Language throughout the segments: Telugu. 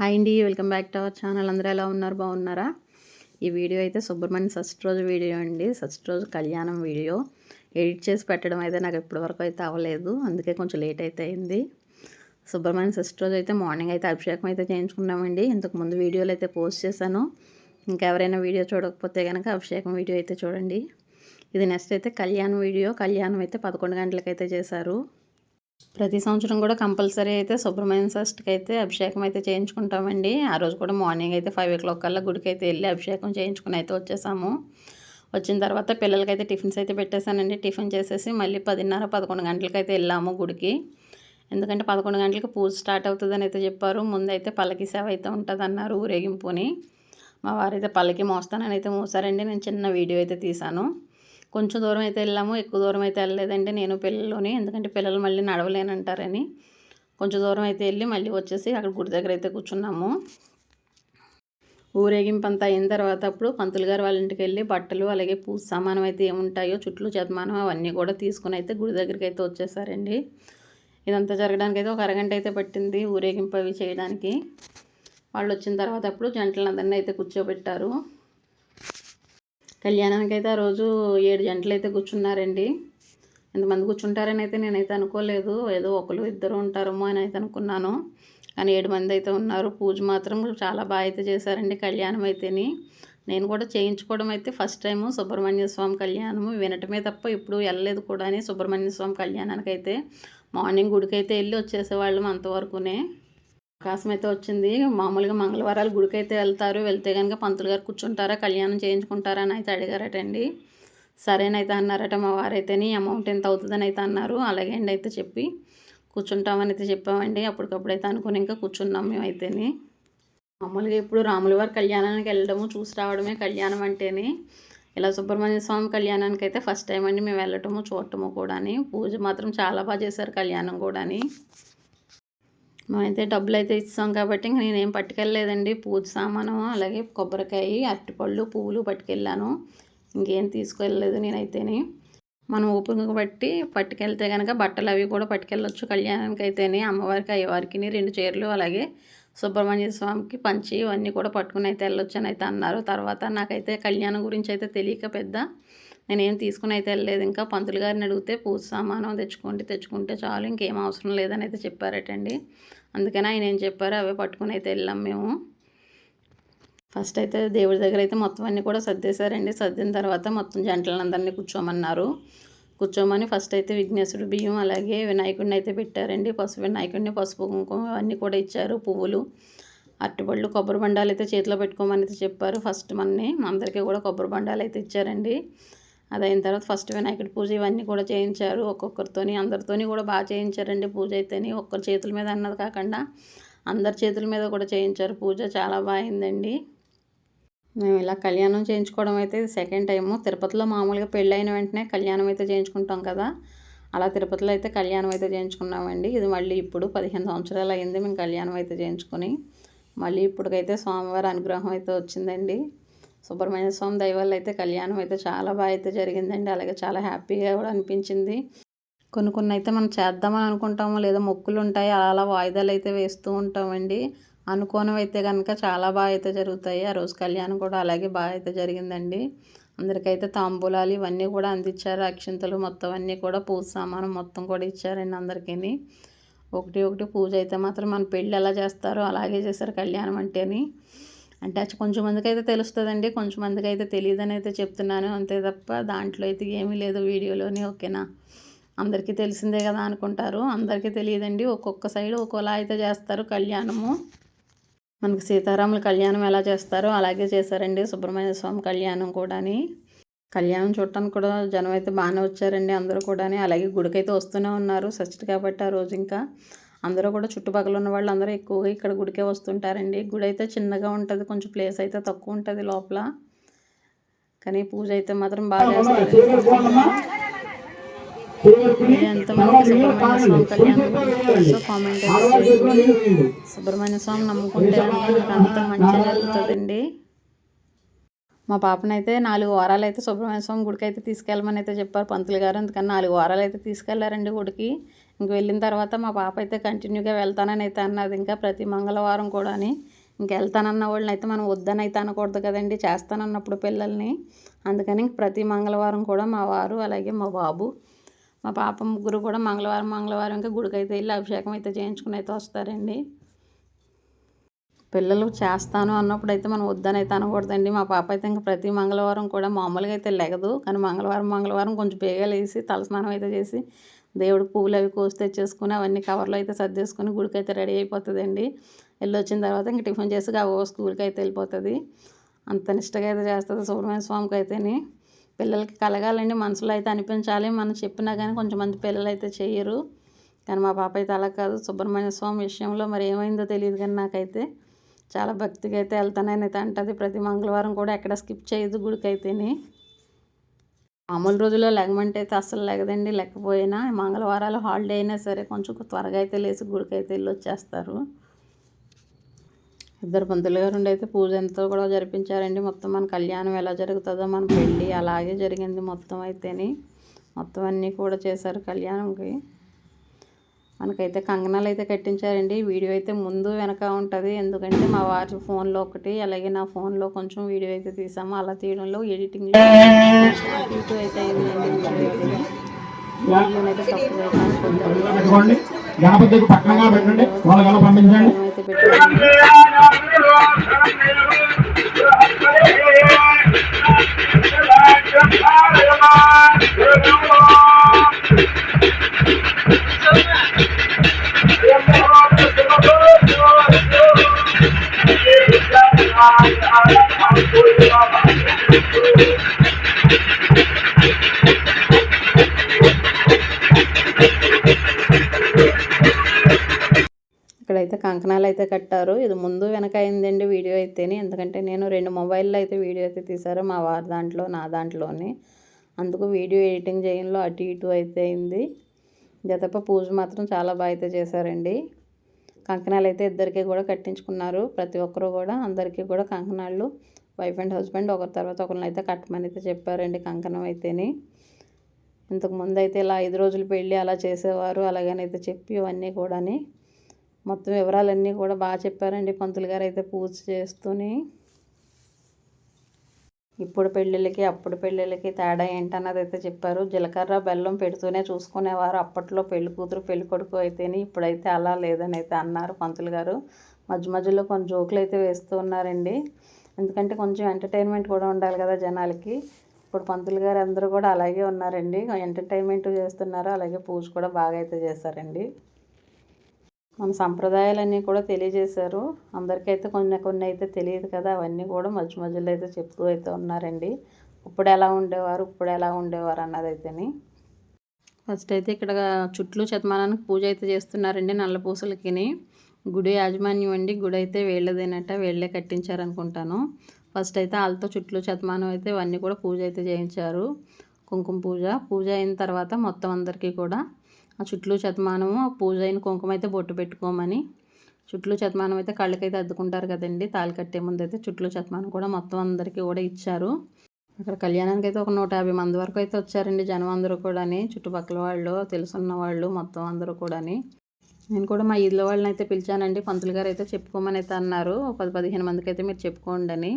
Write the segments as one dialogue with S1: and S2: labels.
S1: హాయ్ అండి welcome back to our channel. అందరూ ఎలా ఉన్నారు? బాగున్నారా? ఈ వీడియో అయితే సుబ్రహ్మణ్య ఫస్ట్ రోజు వీడియో అండి. ఫస్ట్ రోజు కళ్యాణం వీడియో. ఎడిట్ చేసి పెట్టడం అయితే నాకు ఇప్పటివరకు అయితే అవ్వలేదు. అందుకే కొంచెం లేట్ అయితే అయింది. సుబ్రహ్మణ్య ఫస్ట్ రోజు అయితే మార్నింగ్ అయితే అభిషేకం అయితే చేయించుకున్నామండి. ఇంతకుముందు వీడియోలు అయితే పోస్ట్ చేశాను. ఇంకెవరైనా వీడియో చూడకపోతే కనుక అభిషేకం వీడియో అయితే చూడండి. ఇది నెక్స్ట్ అయితే కళ్యాణం వీడియో. కళ్యాణం అయితే పదకొండు గంటలకైతే చేశారు. ప్రతి సంవత్సరం కూడా కంపల్సరీ అయితే సుబ్రహ్మణ్య షష్ఠికి అయితే అభిషేకం అయితే చేయించుకుంటామండి. ఆ రోజు కూడా మార్నింగ్ అయితే ఫైవ్ ఓ క్లాక్ కల్లా గుడికి అయితే వెళ్ళి అభిషేకం చేయించుకుని అయితే వచ్చేసాము. వచ్చిన తర్వాత పిల్లలకైతే టిఫిన్స్ అయితే పెట్టేశానండి. టిఫిన్ చేసేసి మళ్ళీ పదిన్నర పదకొండు గంటలకి అయితే వెళ్ళాము గుడికి. ఎందుకంటే పదకొండు గంటలకు పూజ స్టార్ట్ అవుతుందని అయితే చెప్పారు. ముందైతే పల్లకి సేవ అయితే ఉంటుంది అన్నారు ఊరేగింపుని. మా వారైతే పల్లకి మోస్తానని అయితే మోసారండి. నేను చిన్న వీడియో అయితే తీశాను. కొంచెం దూరం అయితే వెళ్ళాము ఎక్కువ దూరం అయితే వెళ్ళలేదండి నేను పిల్లలని ఎందుకంటే పిల్లలు మళ్ళీ నడవలేనంటారని. కొంచెం దూరం అయితే వెళ్ళి మళ్ళీ వచ్చేసి అక్కడ గుడి దగ్గర అయితే కూర్చున్నాము. ఊరేగింపు అంతా అయిన తర్వాత అప్పుడు పంతులు గారు వాళ్ళ ఇంటికి వెళ్ళి బట్టలు అలాగే పూజ సామానం అయితే ఏముంటాయో చుట్లు చదమానం అవన్నీ కూడా తీసుకుని అయితే గుడి దగ్గరికి అయితే వచ్చేసారండి. ఇదంతా జరగడానికి అయితే ఒక అరగంట అయితే పట్టింది ఊరేగింపు అవి చేయడానికి. వాళ్ళు వచ్చిన తర్వాత అప్పుడు జంటలందరినీ అయితే కూర్చోబెట్టారు. కళ్యాణానికి అయితే ఆ రోజు ఏడు జంటలు అయితే కూర్చున్నారండి. ఎంతమంది కూర్చుంటారని అయితే నేనైతే అనుకోలేదు. ఏదో ఒకరు ఇద్దరు ఉంటారేమో అని అయితే అనుకున్నాను. కానీ ఏడు మంది అయితే ఉన్నారు. పూజ మాత్రం చాలా బాగా అయితే చేశారండి కళ్యాణం అయితేని. నేను కూడా చేయించుకోవడం అయితే ఫస్ట్ టైము సుబ్రహ్మణ్య స్వామి కళ్యాణము. వినటమే తప్ప ఇప్పుడు వెళ్ళలేదు కూడా అని సుబ్రహ్మణ్య స్వామి కళ్యాణానికి అయితే మార్నింగ్ గుడికి అయితే వెళ్ళి వచ్చేసేవాళ్ళం అంతవరకునే. అవకాశం అయితే వచ్చింది. మామూలుగా మంగళవారాలు గుడికి అయితే వెళ్తారు. వెళ్తే కనుక పంతులు గారు కూర్చుంటారా? కళ్యాణం చేయించుకుంటారా? అని అయితే అడిగారటండి. సరేనైతే అన్నారట మా వారైతేని. అమౌంట్ ఎంత అవుతుందని అయితే అన్నారు. అలాగే అండి అయితే చెప్పి కూర్చుంటామని అయితే చెప్పామండి. అప్పటికప్పుడు అయితే అనుకుని ఇంకా కూర్చున్నాం మేమైతేని. మామూలుగా ఇప్పుడు రాముల వారి కళ్యాణానికి వెళ్ళడము చూసి రావడమే కళ్యాణం అంటేని. ఇలా సుబ్రహ్మణ్య స్వామి కళ్యాణానికి అయితే ఫస్ట్ టైం అండి మేము వెళ్ళటము చూడటము కూడాని. పూజ మాత్రం చాలా బాగా చేశారు కళ్యాణం కూడాని. మేమైతే డబ్బులు అయితే ఇస్తాం కాబట్టి ఇంక నేనేం పట్టుకెళ్ళలేదండి. పూజ సామాను అలాగే కొబ్బరికాయ అరటిపళ్ళు పువ్వులు పట్టుకెళ్ళాను. ఇంకేం తీసుకెళ్ళలేదు నేనైతేని. మనం ఓపిక బట్టి పట్టుకెళ్తే కనుక బట్టలు అవి కూడా పట్టుకెళ్ళొచ్చు కళ్యాణానికి అయితేనే అమ్మవారికి అయ్యవారికి రెండు చీరలు అలాగే సుబ్రహ్మణ్య స్వామికి పంచి ఇవన్నీ కూడా పట్టుకుని అయితే వెళ్ళొచ్చు అని అయితే అన్నారు. తర్వాత నాకైతే కళ్యాణం గురించి అయితే తెలియక పెద్ద నేనేం తీసుకుని అయితే వెళ్ళలేదు. ఇంకా పంతులు గారిని అడిగితే పూజ సామానం తెచ్చుకోండి తెచ్చుకుంటే చాలు ఇంకేం అవసరం లేదని అయితే చెప్పారటండి. అందుకని ఆయన ఏం చెప్పారు అవే పట్టుకుని అయితే వెళ్ళాం మేము. ఫస్ట్ అయితే దేవుడి దగ్గర అయితే మొత్తం అన్నీ కూడా సర్దేశారండి. సర్దిన తర్వాత మొత్తం జంటలందరినీ కూర్చోమన్నారు. కూర్చోమని ఫస్ట్ అయితే విఘ్నేశ్వరుడు బియ్యం అలాగే వినాయకుడిని అయితే పెట్టారండి. పసుపు వినాయకుడిని పసుపు కుంకుమ అన్నీ కూడా ఇచ్చారు పువ్వులు. అరటిపళ్ళు కొబ్బరి బండాలు అయితే చేతిలో పెట్టుకోమని అయితే చెప్పారు. ఫస్ట్ మనని అందరికీ కూడా కొబ్బరి బండాలు అయితే ఇచ్చారండి. అది అయిన తర్వాత ఫస్ట్ వినాయకుడి పూజ ఇవన్నీ కూడా చేయించారు. ఒక్కొక్కరితోని అందరితోని కూడా బాగా చేయించారండి పూజ అయితేని. ఒక్కరి చేతుల మీద అన్నది కాకుండా అందరి చేతుల మీద కూడా చేయించారు పూజ. చాలా బాగుందండి మేము ఇలా కళ్యాణం చేయించుకోవడం అయితే సెకండ్ టైము తిరుపతిలో మామూలుగా పెళ్ళైన వెంటనే కళ్యాణం అయితే చేయించుకుంటాం కదా. అలా తిరుపతిలో అయితే కళ్యాణం అయితే చేయించుకున్నామండి. ఇది మళ్ళీ ఇప్పుడు పదిహేను సంవత్సరాలు అయింది మేము కళ్యాణం అయితే చేయించుకొని. మళ్ళీ ఇప్పటికైతే స్వామివారి అనుగ్రహం అయితే వచ్చిందండి. సుబ్రహ్మణ్య స్వామి దయవల్ల అయితే కళ్యాణం అయితే చాలా బాగా అయితే జరిగిందండి. అలాగే చాలా హ్యాపీగా కూడా అనిపించింది. కొన్ని కొన్ని అయితే మనం చేద్దామని అనుకుంటాము లేదా మొక్కులు ఉంటాయి. అలా అలా వాయిదాలు అయితే వేస్తూ ఉంటామండి. అనుకోనం అయితే కనుక చాలా బాగా అయితే జరుగుతాయి. ఆ రోజు కళ్యాణం కూడా అలాగే బాగా అయితే జరిగిందండి. అందరికైతే తాంబూలాలు ఇవన్నీ కూడా అందించారు. అక్షింతలు మొత్తం అన్నీ కూడా పూజ సామానం మొత్తం కూడా ఇచ్చారండి అందరికీ ఒకటి ఒకటి పూజ అయితే మాత్రం మన పెళ్ళి ఎలా చేస్తారో అలాగే చేశారు కళ్యాణం అంటేని. అంటే కొంచెం మందికి అయితే తెలుస్తుందండి కొంచెం మందికి అయితే తెలియదని అయితే చెప్తున్నాను అంతే తప్ప దాంట్లో అయితే ఏమీ లేదు వీడియోలోని ఓకేనా? అందరికీ తెలిసిందే కదా అనుకుంటారు అందరికీ తెలియదండి ఒక్కొక్క సైడ్ ఒక్కోలా అయితే చేస్తారు కళ్యాణము. మనకి సీతారాముల కళ్యాణం ఎలా చేస్తారో అలాగే చేశారండి సుబ్రహ్మణ్య స్వామి కళ్యాణం కూడాని. కళ్యాణం చూడటానికి కూడా జనం అయితే బాగానే వచ్చారండి అందరూ కూడాని అలాగే గుడికైతే వస్తూనే ఉన్నారు సచ్చి కాబట్టి ఆ రోజు ఇంకా. అందరూ కూడా చుట్టుపక్కల ఉన్న వాళ్ళు అందరూ ఎక్కువగా ఇక్కడ గుడికే వస్తుంటారండి. గుడి అయితే చిన్నగా ఉంటుంది కొంచెం ప్లేస్ అయితే తక్కువ ఉంటుంది లోపల. కానీ పూజ అయితే మాత్రం బాగా ఎంతమంది సుబ్రహ్మణ్య స్వామి కళ్యాణం కామెంట్ సుబ్రహ్మణ్య స్వామి నమ్ముకుంటే అంత మంచి జరుగుతుందండి. మా పాపనైతే నాలుగు వారాలు అయితే సుబ్రహ్మణ్య స్వామి గుడికి అయితే తీసుకెళ్ళమని అయితే చెప్పారు పంతులు గారు. అందుకని నాలుగు వారాలు అయితే తీసుకెళ్ళారండి గుడికి. ఇంక వెళ్ళిన తర్వాత మా పాప అయితే కంటిన్యూగా వెళ్తానని అయితే అన్నది. ఇంకా ప్రతి మంగళవారం కూడా అని ఇంక వెళ్తానన్న వాళ్ళని అయితే మనం వద్దని అయితే అనకూడదు కదండి చేస్తానన్నప్పుడు పిల్లల్ని. అందుకని ఇంక ప్రతి మంగళవారం కూడా మా వారు అలాగే మా బాబు మా పాప ముగ్గురు కూడా మంగళవారం మంగళవారం ఇంకా గుడికి అయితే వెళ్ళి అభిషేకం అయితే చేయించుకుని అయితే వస్తారండి. పిల్లలు చేస్తాను అన్నప్పుడు అయితే మనం వద్దనైతే అనకూడదండి. మా పాప అయితే ఇంకా ప్రతి మంగళవారం కూడా మామూలుగా అయితే లెగదు. కానీ మంగళవారం మంగళవారం కొంచెం బేగా వేసి తలస్నానం అయితే చేసి దేవుడు పువ్వులు అవి కోసి తెచ్చేసుకుని అవన్నీ కవర్లో అయితే సర్దేసుకుని గుడికి అయితే రెడీ అయిపోతుందండి. వెళ్ళి వచ్చిన తర్వాత ఇంక టిఫిన్ చేసి ఓ స్కూల్కి అయితే వెళ్ళిపోతుంది. అంత నిష్టగా అయితే చేస్తుంది సుబ్రహ్మణ్య స్వామికి అయితేని. పిల్లలకి కలగాలండి మనసులో అయితే అనిపించాలి. మనం చెప్పినా కానీ కొంచెం మంది పిల్లలు అయితే చేయరు కానీ మా పాప అయితే అలా కాదు. సుబ్రహ్మణ్య స్వామి విషయంలో మరి ఏమైందో తెలియదు కానీ నాకైతే. చాలా భక్తిగా అయితే వెళ్తానని అయితే అంటది. ప్రతి మంగళవారం కూడా ఎక్కడ స్కిప్ చేయదు గుడికి అయితేనే మామూలు రోజుల్లో లెగమంటే అయితే అస్సలు లెగదండి. లేకపోయినా మంగళవారాలు హాలిడే అయినా సరే కొంచెం త్వరగా అయితే లేచి గుడికి అయితే వెళ్ళి వచ్చేస్తారు ఇద్దరు పంతులు గారు ఉండి అయితే పూజ ఎంతో కూడా జరిపించారండి. మొత్తం మన కళ్యాణం ఎలా జరుగుతుందో మన పెళ్ళి అలాగే జరిగింది మొత్తం అయితేని. మొత్తం అన్నీ కూడా చేశారు కళ్యాణంకి. మనకైతే కంగనాలు అయితే కట్టించారండి. వీడియో అయితే ముందు వెనక ఉంటుంది. ఎందుకంటే మా వారి ఫోన్లో ఒకటి అలాగే నా ఫోన్లో కొంచెం వీడియో అయితే తీసాము. అలా తీయడంలో ఎడిటింగ్ ఇటు అయితే అయిందండి.
S2: పెట్టండి. వాళ్ళ
S1: అయితే కంకణాలు అయితే కట్టారు. ఇది ముందు వెనక అయిందండి వీడియో అయితేని. ఎందుకంటే నేను రెండు మొబైల్లో అయితే వీడియో అయితే తీశారు మా వారి దాంట్లో నా దాంట్లోని. అందుకు వీడియో ఎడిటింగ్ చేయడంలో అటు ఇటు అయితే అయింది. జతప్ప పూజ మాత్రం చాలా బాగా అయితే చేశారండి. కంకణాలు అయితే ఇద్దరికి కూడా కట్టించుకున్నారు. ప్రతి ఒక్కరు కూడా అందరికీ కూడా కంకణాలు వైఫ్ అండ్ హస్బెండ్ ఒకరి తర్వాత ఒకరిని అయితే కట్టమని అయితే చెప్పారండి కంకణం అయితేని. ఇంతకు ముందు అయితే ఇలా ఐదు రోజులు పెళ్ళి అలా చేసేవారు అలాగనైతే చెప్పి ఇవన్నీ కూడాని. మొత్తం వివరాలన్నీ కూడా బాగా చెప్పారండి పంతులు గారు అయితే పూజ చేస్తూని. ఇప్పుడు పెళ్ళిళ్ళకి అప్పుడు పెళ్ళిళ్ళకి తేడా ఏంటన్నది అయితే చెప్పారు. జీలకర్ర బెల్లం పెడుతూనే చూసుకునేవారు. అప్పట్లో పెళ్ళి కూతురు పెళ్ళి కొడుకు అయితేనే ఇప్పుడైతే అలా లేదని అయితే అన్నారు పంతులు గారు. మధ్య మధ్యలో కొన్ని జోకులు అయితే వేస్తూ ఉన్నారండి. ఎందుకంటే కొంచెం ఎంటర్టైన్మెంట్ కూడా ఉండాలి కదా జనాలకి. ఇప్పుడు పంతులు గారు అందరూ కూడా అలాగే ఉన్నారండి. ఎంటర్టైన్మెంట్ చేస్తున్నారు. అలాగే పూజ కూడా బాగా అయితే చేశారండి. మన సంప్రదాయాలన్నీ కూడా తెలియజేశారు. అందరికైతే కొన్ని కొన్ని అయితే తెలియదు కదా అవన్నీ కూడా మధ్య మధ్యలో అయితే చెప్తూ అయితే ఉన్నారండి. ఇప్పుడు ఎలా ఉండేవారు ఇప్పుడు ఎలా ఉండేవారు అన్నదైతేని. ఫస్ట్ అయితే ఇక్కడ చుట్లు శతమానానికి పూజ అయితే చేస్తున్నారండి నల్లపూసలకిని గుడి యాజమాన్యం అండి గుడి అయితే వీళ్ళదేనట వీళ్ళే కట్టించారనుకుంటాను. ఫస్ట్ అయితే వాళ్ళతో చుట్లు శతమానం అయితే ఇవన్నీ కూడా పూజ అయితే చేయించారు. కుంకుమ పూజ పూజ అయిన తర్వాత మొత్తం అందరికీ కూడా చుట్లు శతమానము పూజ అయిన కుంకుమ అయితే బొట్టు పెట్టుకోమని. చుట్లు చతమానం అయితే కళ్ళకైతే అద్దుకుంటారు కదండి. తాళి కట్టే ముందు అయితే చుట్లు చతమానం కూడా మొత్తం అందరికీ కూడా ఇచ్చారు. అక్కడ కళ్యాణానికి అయితే ఒక నూట యాభై మంది వరకు అయితే వచ్చారండి జనం అందరూ కూడాని. చుట్టుపక్కల వాళ్ళు తెలుసున్న వాళ్ళు మొత్తం అందరూ కూడాని. నేను కూడా మా ఇదిలో వాళ్ళని అయితే పిలిచానండి. పంతులు గారు అయితే చెప్పుకోమని అయితే అన్నారు. ఒక పది పదిహేను మందికి అయితే మీరు చెప్పుకోండి అని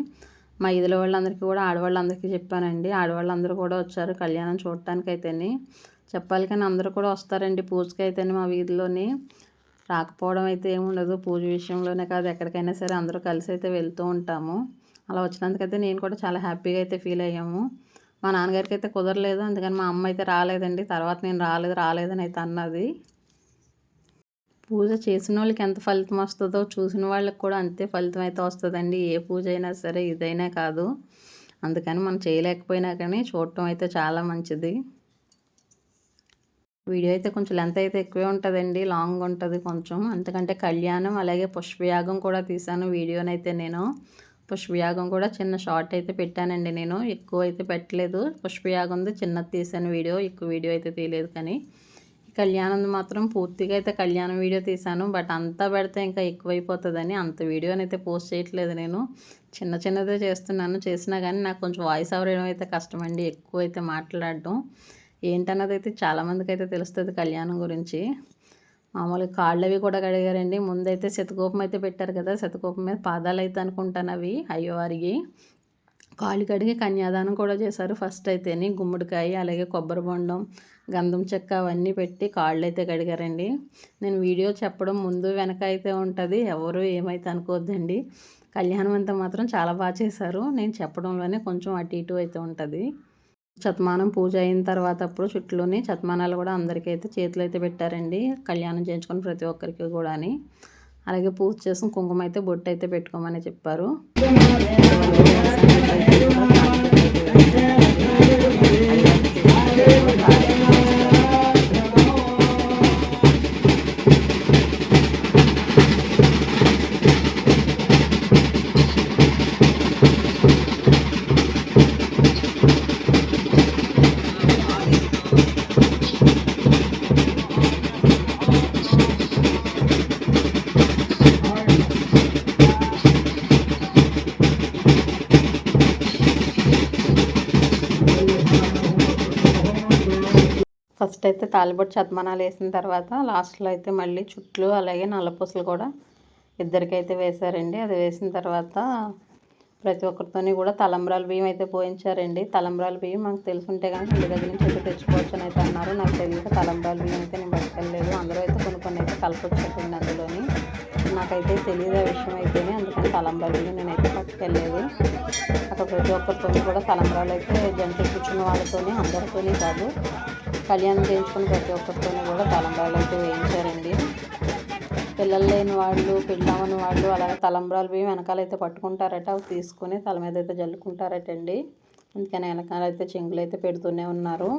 S1: మా ఇదిలో వాళ్ళందరికీ కూడా ఆడవాళ్ళందరికీ చెప్పానండి. ఆడవాళ్ళందరూ కూడా వచ్చారు కళ్యాణం చూడటానికి అయితేని చెప్పాలి కానీ అందరూ కూడా వస్తారండి. పూజకి అయితేనే మా వీధిలోని. రాకపోవడం అయితే ఏముండదు పూజ విషయంలోనే కాదు ఎక్కడికైనా సరే అందరూ కలిసి అయితే వెళ్తూ ఉంటాము. అలా వచ్చినందుకైతే నేను కూడా చాలా హ్యాపీగా అయితే ఫీల్ అయ్యాము. మా నాన్నగారికి అయితే కుదరలేదు అందుకని మా అమ్మ అయితే రాలేదండి. తర్వాత నేను రాలేదు రాలేదని అయితే అన్నది. పూజ చేసిన వాళ్ళకి ఎంత ఫలితం వస్తుందో చూసిన వాళ్ళకి కూడా అంతే ఫలితం అయితే వస్తుందండి. ఏ పూజ అయినా సరే ఇదైనా కాదు. అందుకని మనం చేయలేకపోయినా కానీ చూడటం అయితే చాలా మంచిది. వీడియో అయితే కొంచెం లెంత్ అయితే ఎక్కువే ఉంటుందండి లాంగ్ ఉంటుంది కొంచెం. ఎందుకంటే కళ్యాణం అలాగే పుష్పయాగం కూడా తీసాను వీడియోనైతే నేను. పుష్పయాగం కూడా చిన్న షార్ట్ అయితే పెట్టానండి నేను ఎక్కువ అయితే పెట్టలేదు. పుష్పయాగంది చిన్నది తీసాను వీడియో ఎక్కువ వీడియో అయితే తీయలేదు కానీ. కళ్యాణం మాత్రం పూర్తిగా అయితే కళ్యాణం వీడియో తీశాను బట్ అంతా పెడితే ఇంకా ఎక్కువైపోతుందని అంత వీడియోని అయితే పోస్ట్ చేయట్లేదు నేను. చిన్న చిన్నదే చేస్తున్నాను చేసినా కానీ నాకు కొంచెం వాయిస్ అవ్వడం అయితే కష్టమండి ఎక్కువ అయితే మాట్లాడడం. ఏంటన్నది అయితే చాలామందికి అయితే తెలుస్తుంది కళ్యాణం గురించి. మామూలుగా కాళ్ళు అవి కూడా కడిగారండి. ముందైతే శతకోపం అయితే పెట్టారు కదా శతకోపం మీద పాదాలు అయితే అనుకుంటాను అవి అయ్యవారికి కాళ్ళు కడిగి కన్యాదానం కూడా చేశారు ఫస్ట్ అయితేని. గుమ్మడికాయ అలాగే కొబ్బరి బొండం గంధం చెక్క అవన్నీ పెట్టి కాళ్ళు అయితే కడిగారండి. నేను వీడియో చెప్పడం ముందు వెనక అయితే ఉంటుంది ఎవరు ఏమైతే అనుకోవద్దండి కళ్యాణం అంతా మాత్రం చాలా బాగా చేశారు. నేను చెప్పడంలోనే కొంచెం అటు ఇటు అయితే ఉంటుంది. శతమానం పూజ అయిన తర్వాత అప్పుడు చుట్టూని శతమానాలు కూడా అందరికీ అయితే చేతులు అయితే పెట్టారండి. కళ్యాణం చేయించుకొని ప్రతి ఒక్కరికి కూడా అలాగే పూజ చేసిన కుంకుమ అయితే బొట్టు అయితే పెట్టుకోమని చెప్పారు. ఫస్ట్ అయితే తాలిబొట్టు చద్మనాలు వేసిన తర్వాత లాస్ట్లో అయితే మళ్ళీ చుట్లు అలాగే నల్లపూసలు కూడా ఇద్దరికైతే వేశారండి. అది వేసిన తర్వాత ప్రతి ఒక్కరితోని కూడా తలంబ్రాల బియ్యం అయితే పోయించారండి. తలంబ్రాల బియ్యం మాకు తెలుసుంటే కానీ ఇంటి దగ్గర నుంచి అయితే తెచ్చుకోవచ్చు అని అయితే అన్నారు. నాకు తెలియక తలంబ్రాల బియ్యం అయితే నేను పట్టుకెళ్ళలేదు అందరూ అయితే కొన్ని కొన్ని అయితే కలపొచ్చేటండి అందులోని. నాకైతే తెలియదు ఆ విషయం అయితేనే అందుకని తలంబ్రాల బియ్యం నేనైతే పట్టుకెళ్ళలేదు అక్కడ ప్రతి ఒక్కరితోని కూడా తలంబ్రాలు అయితే జంట కూర్చున్న వాళ్ళతోని అందరితోనే కాదు కళ్యాణం చేయించుకుని ప్రతి ఒక్కరితోని కూడా తలంబ్రాలు అయితే వేయించారండి. పిల్లలు లేని వాళ్ళు పెళ్ళామని వాళ్ళు అలాగే తలంబ్రాలు బియ్యం వెనకాలైతే పట్టుకుంటారట. అవి తీసుకుని తల మీద అయితే జల్లుకుంటారటండి. అందుకని వెనకాల అయితే చెంగులు అయితే పెడుతూనే ఉన్నారు.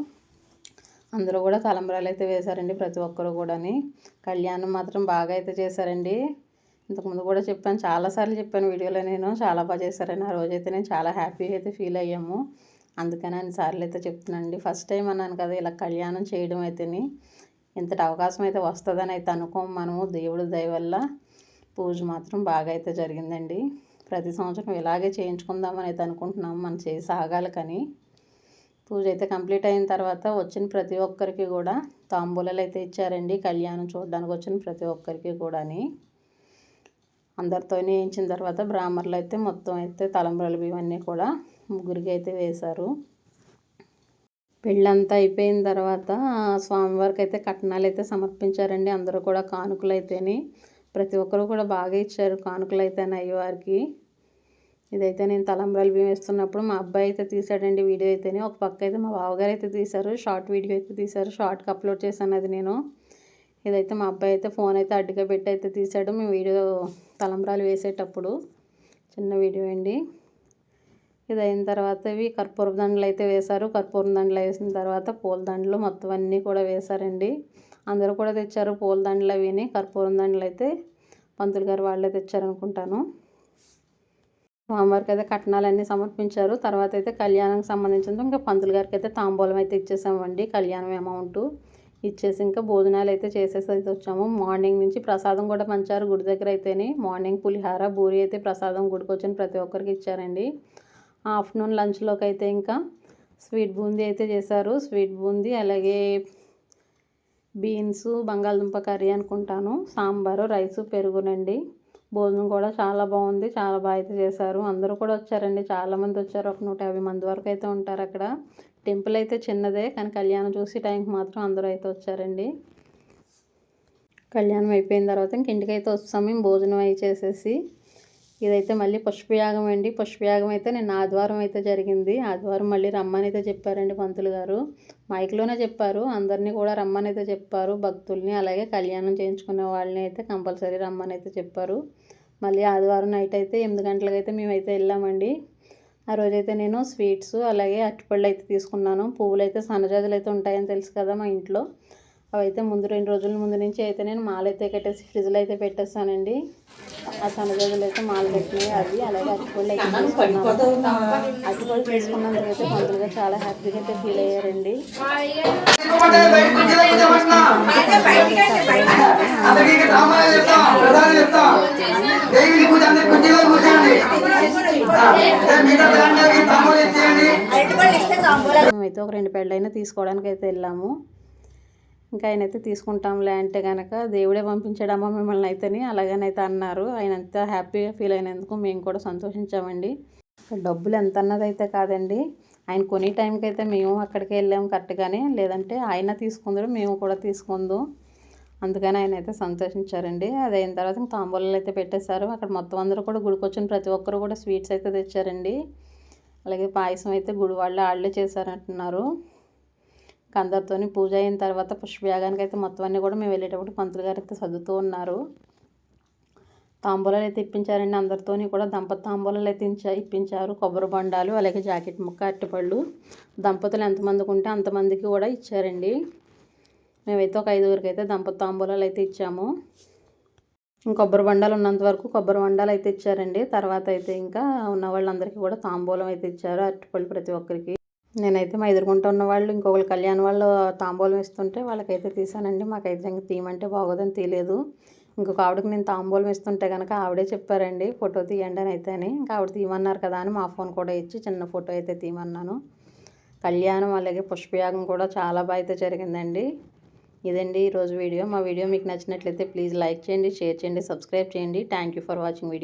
S1: అందరూ కూడా తలంబ్రాలు అయితే వేశారండి ప్రతి ఒక్కరు కూడాని. కళ్యాణం మాత్రం బాగా అయితే చేశారండి. ఇంతకుముందు కూడా చెప్పాను చాలాసార్లు చెప్పాను వీడియోలో నేను. చాలా బాగా చేశారని ఆ రోజైతే నేను చాలా హ్యాపీగా అయితే ఫీల్ అయ్యాము. అందుకని అన్నిసార్లు అయితే చెప్తున్నానండి. ఫస్ట్ టైం అన్నాను కదా ఇలా కళ్యాణం చేయడం అయితేని. ఇంతటి అవకాశం అయితే వస్తుందని అయితే అనుకోం మనము దేవుడి దయ వల్ల పూజ మాత్రం బాగా అయితే జరిగిందండి. ప్రతి సంవత్సరం ఇలాగే చేయించుకుందామని అయితే అనుకుంటున్నాం మనం చేసి ఆగాలి కానీ. పూజ అయితే కంప్లీట్ అయిన తర్వాత వచ్చిన ప్రతి ఒక్కరికి కూడా తాంబూలాలు అయితే ఇచ్చారండి. కళ్యాణం చూడడానికి వచ్చిన ప్రతి ఒక్కరికి కూడాని. అందరితో వేయించిన తర్వాత బ్రాహ్మణులు అయితే మొత్తం అయితే తలంబ్రలు ఇవన్నీ కూడా ముగ్గురికి అయితే వేశారు. పెళ్ళంతా అయిపోయిన తర్వాత స్వామివారికి అయితే కట్నాలు అయితే సమర్పించారండి. అందరూ కూడా కానుకలు అయితేని ప్రతి ఒక్కరు కూడా బాగా ఇచ్చారు కానుకలు అయితేనే అయ్యవారికి ఇదైతే నేను తలంబ్రాలు వేస్తున్నప్పుడు మా అబ్బాయి అయితే తీసాడండి వీడియో అయితేనే. ఒక పక్క అయితే మా బావగారు అయితే తీశారు. షార్ట్ వీడియో అయితే తీశారు. షార్ట్కి అప్లోడ్ చేశాను అది నేను. ఇదైతే మా అబ్బాయి అయితే ఫోన్ అయితే అడ్డుగా పెట్టి అయితే తీశాడు. మేము వీడియో తలంబ్రాలు వేసేటప్పుడు. చిన్న వీడియో అండి. ఇది అయిన తర్వాత ఇవి కర్పూర దండలు అయితే వేశారు. కర్పూరం దండలు వేసిన తర్వాత పూల దండలు మొత్తం అన్నీ కూడా వేశారండి. అందరూ కూడా తెచ్చారు పూల దండలు అవిని. కర్పూరం దండలు అయితే పంతులు గారు వాళ్ళే తెచ్చారనుకుంటాను. స్వామివారికి అయితే కట్నాలన్నీ సమర్పించారు. తర్వాత అయితే కళ్యాణానికి సంబంధించిన ఇంకా పంతులు గారికి అయితే తాంబూలం అయితే ఇచ్చేసామండి. కళ్యాణం అమౌంట్ ఇచ్చేసి ఇంకా భోజనాలు అయితే చేసేసి అయితే వచ్చాము. మార్నింగ్ నుంచి ప్రసాదం కూడా పంచారు గుడి దగ్గర అయితేనే. మార్నింగ్ పులిహార బూరి అయితే ప్రసాదం గుడికి వచ్చిన ప్రతి ఒక్కరికి ఇచ్చారండి. ఆఫ్టర్నూన్ లంచ్లోకి అయితే ఇంకా స్వీట్ బూందీ అయితే చేశారు. స్వీట్ బూందీ అలాగే బీన్స్ బంగాళదుంప కర్రీ అనుకుంటాను. సాంబారు రైసు పెరుగునండి. భోజనం కూడా చాలా బాగుంది. చాలా బాగా అయితే చేశారు. అందరూ కూడా వచ్చారండి. చాలామంది వచ్చారు. ఒక నూట యాభై మంది వరకు అయితే ఉంటారు అక్కడ. టెంపుల్ అయితే చిన్నదే కానీ కళ్యాణం చూసి టైంకి మాత్రం అందరూ అయితే వచ్చారండి. కళ్యాణం అయిపోయిన తర్వాత ఇంక ఇంటికైతే వస్తాము. మేము భోజనం అయి చేసేసి ఇదైతే మళ్ళీ పుష్పయాగం అండి. పుష్పయాగం అయితే నేను ఆదివారం అయితే జరిగింది. ఆదివారం మళ్ళీ రమ్మని అయితే చెప్పారండి పంతులు గారు. మైక్లోనే చెప్పారు. అందరినీ కూడా రమ్మని అయితే చెప్పారు. భక్తుల్ని అలాగే కళ్యాణం చేయించుకునే వాళ్ళని అయితే కంపల్సరీ రమ్మని అయితే చెప్పారు. మళ్ళీ ఆదివారం నైట్ అయితే ఎనిమిది గంటలకైతే మేమైతే వెళ్ళామండి. ఆ రోజైతే నేను స్వీట్స్ అలాగే అరటిపళ్ళు అయితే తీసుకున్నాను. పువ్వులు అయితే సన్నజాజులు అయితే ఉంటాయని తెలుసు కదా మా ఇంట్లో. అవైతే ముందు రెండు రోజుల ముందు నుంచి అయితే నేను మాల అయితే కట్టేసి ఫ్రిడ్జ్లో అయితే పెట్టేస్తానండి. ఆ సన్నజాజులు అయితే మాల పెట్టినాయి అవి అలాగే అటుకోళ్ళు అయితే తీసుకున్నాను. అరటిపళ్ళు తీసుకున్నందుకు అయితే పంతులుగా చాలా హ్యాపీగా అయితే ఫీల్ అయ్యారండి. మేమైతే ఒక రెండు పెళ్ళైనా తీసుకోవడానికి అయితే వెళ్ళాము. ఇంకా ఆయన అయితే తీసుకుంటాంలే అంటే కనుక దేవుడే పంపించాడమ్మా మిమ్మల్ని అయితేని అలాగనైతే అన్నారు. ఆయన అంత హ్యాపీగా ఫీల్ అయినందుకు మేము కూడా సంతోషించామండి. డబ్బులు ఎంత అన్నది అయితే కాదండి. ఆయన కొనే టైంకి అయితే మేము అక్కడికి వెళ్ళాము కరెక్ట్గానే. లేదంటే ఆయన తీసుకుందరు మేము కూడా తీసుకుందాం. అందుకని ఆయన అయితే సంతోషించారండి. అది అయిన తర్వాత ఇంకా తాంబూలాలు అయితే పెట్టేశారు. అక్కడ మొత్తం అందరూ కూడా గుడికొచ్చిన ప్రతి ఒక్కరు కూడా స్వీట్స్ అయితే తెచ్చారండి. అలాగే పాయసం అయితే గుడి వాళ్ళు వాళ్ళే చేశారంటున్నారు. ఇంకా అందరితోని పూజ అయిన తర్వాత పుష్పయాగానికి అయితే మొత్తం అన్నీ కూడా మేము వెళ్ళేటప్పుడు పంతులు గారు అయితే సర్దుతూ ఉన్నారు. తాంబూలాలు అయితే ఇప్పించారండి అందరితోని కూడా. దంపతి తాంబూలాలు అయితే ఇప్పించారు. కొబ్బరి బొండాలు అలాగే జాకెట్ ముక్క అరటిపళ్ళు. దంపతులు ఎంతమందికి ఉంటే అంతమందికి కూడా ఇచ్చారండి. మేమైతే ఒక ఐదుగురికి అయితే దంపతి తాంబూలాలు అయితే ఇచ్చాము. కొబ్బరి బండాలు ఉన్నంత వరకు కొబ్బరి బండాలు అయితే ఇచ్చారండి. తర్వాత అయితే ఇంకా ఉన్న వాళ్ళందరికీ కూడా తాంబూలం అయితే ఇచ్చారు అరటిపళ్ళు ప్రతి ఒక్కరికి. నేనైతే మా ఎదుర్కొంటూ ఉన్న వాళ్ళు ఇంకొకరు కళ్యాణ్ వాళ్ళు తాంబూలం ఇస్తుంటే వాళ్ళకైతే తీసానండి మాకైతే ఇంక తీయమంటే బాగోదని తీయలేదు. ఇంకొక ఆవిడకి నేను తాంబూలం ఇస్తుంటే కనుక ఆవిడే చెప్పారండి ఫోటో తీయండి అని అయితే అని. ఇంకా ఆవిడ తీయమన్నారు కదా అని మా ఫోన్ కూడా ఇచ్చి చిన్న ఫోటో అయితే తీయమన్నాను. కళ్యాణం అలాగే పుష్పయాగం కూడా చాలా బాగా అయితే జరిగిందండి. ఇదండి ఈరోజు వీడియో. మా వీడియో మీకు నచ్చినట్లయితే ప్లీజ్ లైక్ చేయండి షేర్ చేయండి సబ్స్క్రైబ్ చేయండి. Thank you for watching video.